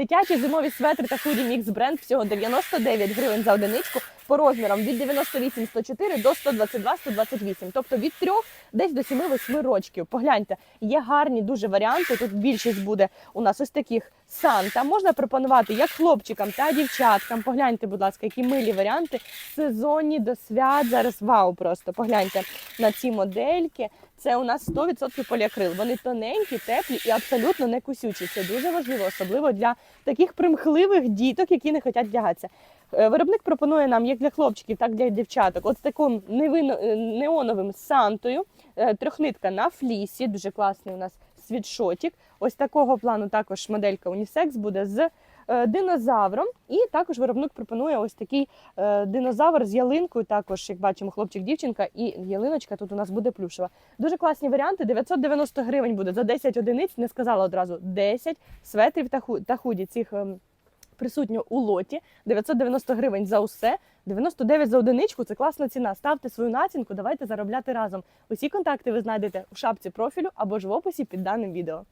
Дитячі зимові светри та худі мікс бренд всього 99 гривень за одиничку по розмірам від 98 104 до 122 128, тобто від 3 десь до 7-8 рочків. Погляньте, є гарні дуже варіанти. Тут більшість буде у нас ось таких санта. Можна пропонувати як хлопчикам та дівчаткам. Погляньте, будь ласка, які милі варіанти сезонні до свят. Зараз вау, просто погляньте на ці модельки. Це у нас 100% поліакрил. Вони тоненькі, теплі і абсолютно не кусючі. Це дуже важливо, особливо для таких примхливих діток, які не хочуть вдягатися. Е, Виробник пропонує нам як для хлопчиків, так і для дівчаток. От таким е, неоновим сантою, е, трьохнитка на флісі, дуже класний у нас світшотик. Ось такого плану також моделька унісекс буде з динозавром. І також виробник пропонує ось такий динозавр з ялинкою. Також, як бачимо, хлопчик-дівчинка, і ялиночка тут у нас буде плюшева. Дуже класні варіанти. 990 гривень буде за 10 одиниць. Не сказала одразу 10 светрів та ху- та худі цих. Присутньо у лоті 990 гривень за усе, 99 за одиничку. Це класна ціна. Ставте свою націнку, давайте заробляти разом. Усі контакти ви знайдете у шапці профілю або ж в описі під даним відео.